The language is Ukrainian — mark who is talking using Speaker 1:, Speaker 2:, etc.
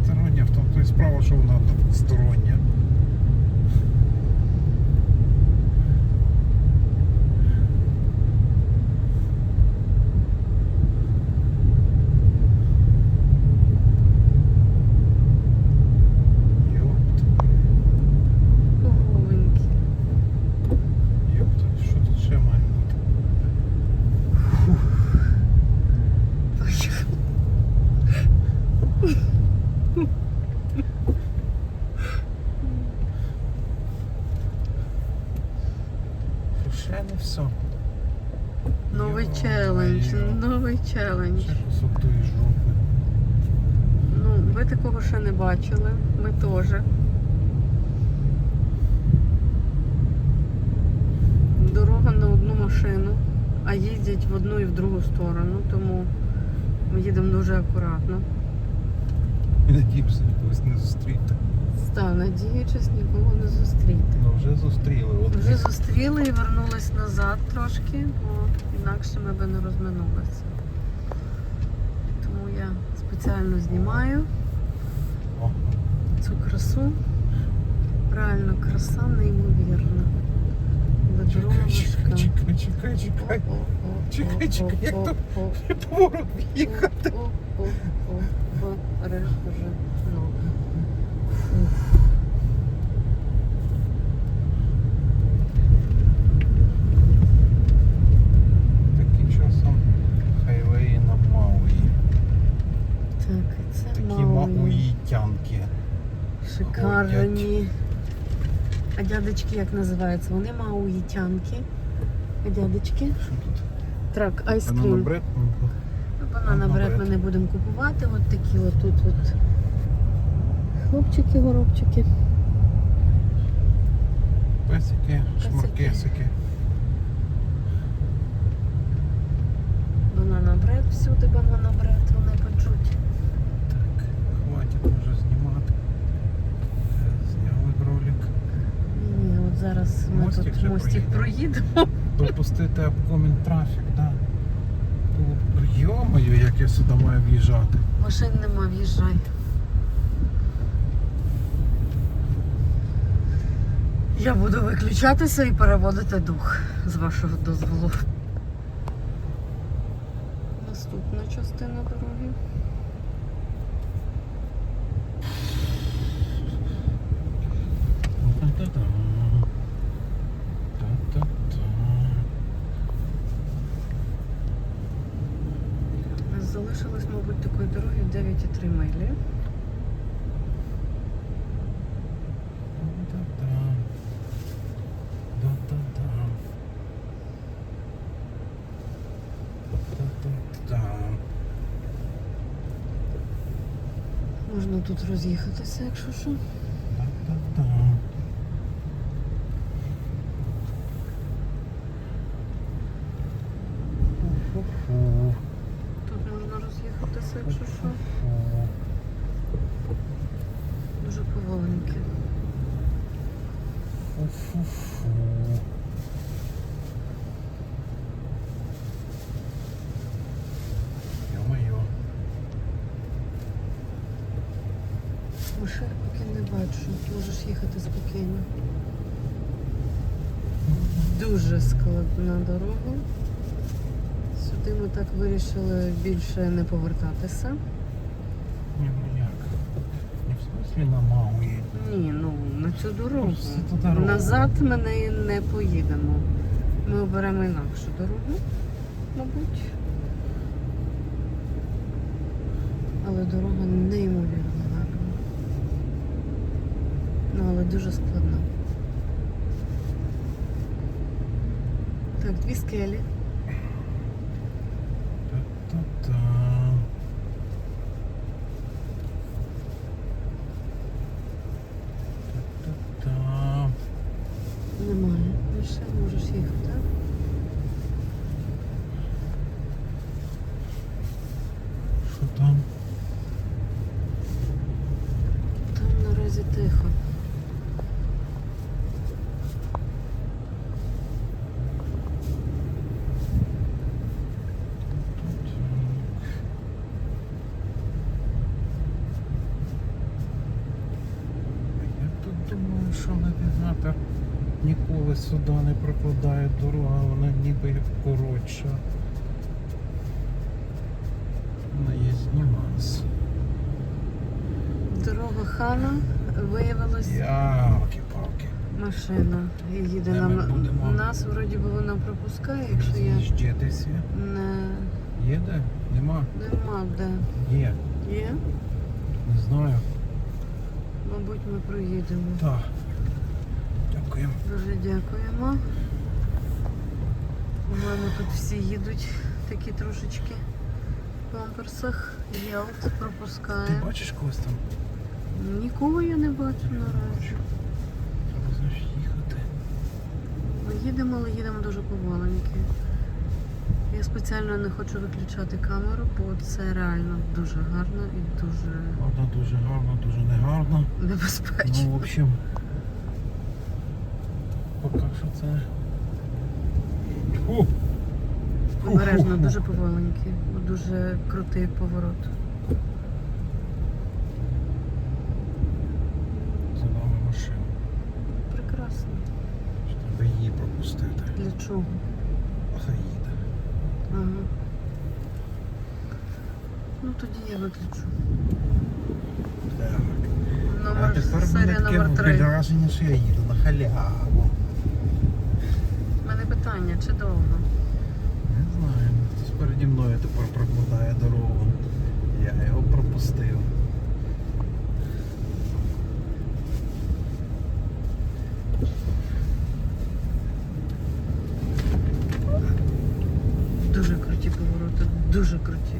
Speaker 1: Одностороння, в тому то і справа, що вона одностороння. Йопт,
Speaker 2: Говенькі.
Speaker 1: йопт, що тут ще має бути?
Speaker 2: Поїхали.
Speaker 1: Ще не все.
Speaker 2: Новий челендж, новий челендж.
Speaker 1: Кусок тої жопи.
Speaker 2: Ну, ви такого ще не бачили. Ми теж. Дорога на одну машину, а їздять в одну і в другу сторону, тому ми їдемо дуже акуратно.
Speaker 1: І надіємося, когось не зустріти.
Speaker 2: Став, надіючись, нікого не зустріти.
Speaker 1: Ну вже зустріли. От
Speaker 2: Вже Пустили і вернулись назад трошки, бо інакше ми би не розминулися. Тому я спеціально знімаю цю красу. Реально краса неймовірна.
Speaker 1: Чекай, чекай, чекай, чекай, чекай. Чекай, як то поворот в'їхати.
Speaker 2: Береш
Speaker 1: уже.
Speaker 2: Шикарні. А дядечки як називаються? Вони мауїтянки. А дядечки?
Speaker 1: Що тут?
Speaker 2: Трак, айскрім.
Speaker 1: Бананобред?
Speaker 2: Банана бред ми не будемо купувати. От такі от тут от. Хлопчики, горобчики.
Speaker 1: Песики, шмаркесики.
Speaker 2: Банана бред, всюди банана бред, вони печуть.
Speaker 1: Мостик
Speaker 2: тут
Speaker 1: вже
Speaker 2: мостик
Speaker 1: проїдемо. Пропустити upcoming трафік, да. Було б- Йо-моє, як я сюди маю в'їжджати.
Speaker 2: Машин нема, в'їжджай. Я буду виключатися і переводити дух з вашого дозволу. Наступна частина дороги.
Speaker 1: Та-та-та. Та-та-та.
Speaker 2: У нас залишилось, мабуть, такої дороги 9,3 милі. Можна тут роз'їхатися, якщо що.
Speaker 1: Да-да-да. Фу-фу-фу.
Speaker 2: Тут можна роз'їхатися, якщо що. Дуже.
Speaker 1: Ё-моё.
Speaker 2: Машин поки не бачу. Можеш їхати спокійно. Дуже складна дорога. Сюди ми так вирішили більше не повертатися.
Speaker 1: Не, ну як? Не в смысле на Мауї.
Speaker 2: Ні, ну на цю дорогу.
Speaker 1: Просто ту дорогу.
Speaker 2: Назад ми нею не поїдемо. Ми оберемо інакшу дорогу, мабуть. Але дорога неймовірно гарна. Ну, але дуже складна. Так, дві скелі.
Speaker 1: Та-та-та. Та-та-та.
Speaker 2: Немає. Більше можеш їхати. так?
Speaker 1: Що там?
Speaker 2: Там наразі тихо.
Speaker 1: Що навігатор ніколи сюди не прокладає дорога, вона ніби як коротша. Але є нюанс.
Speaker 2: Дорога Хана виявилась
Speaker 1: Ялки-палки.
Speaker 2: машина. Їде
Speaker 1: Де
Speaker 2: нам.
Speaker 1: будемо?
Speaker 2: Нас вроді би вона пропускає, якщо я
Speaker 1: Роз'їжджатися.
Speaker 2: не
Speaker 1: Є де? Нема?
Speaker 2: нема де.
Speaker 1: Є.
Speaker 2: Є?
Speaker 1: Не знаю.
Speaker 2: Мабуть, ми проїдемо.
Speaker 1: Так. Дякуємо.
Speaker 2: Дуже дякуємо. По-моєму, тут всі їдуть такі трошечки в памперсах. Ялт
Speaker 1: Ти бачиш когось там?
Speaker 2: Нікого я не бачу наразі.
Speaker 1: Треба їхати.
Speaker 2: Ми їдемо, але їдемо дуже поволеньки. Я спеціально не хочу виключати камеру, бо це реально дуже гарно і дуже
Speaker 1: Одна дуже гарно, дуже негарно.
Speaker 2: небезпечно.
Speaker 1: Ну, в общем, поки що це. Фу.
Speaker 2: Обережно, дуже поволеньки, бо дуже крутий поворот.
Speaker 1: За нами машина.
Speaker 2: Прекрасно.
Speaker 1: Що Треба її пропустити.
Speaker 2: Для чого?
Speaker 1: А хай їде.
Speaker 2: Ага. Ну тоді я виключу.
Speaker 1: Так. А
Speaker 2: Номер
Speaker 1: тепер
Speaker 2: серія
Speaker 1: таке
Speaker 2: номер 3.
Speaker 1: враження, що я їду на халяву.
Speaker 2: У мене питання, чи довго?
Speaker 1: Не знаю. Хтось переді мною тепер прокладає дорогу. Я його пропустив.
Speaker 2: Дуже круті повороти, дуже круті.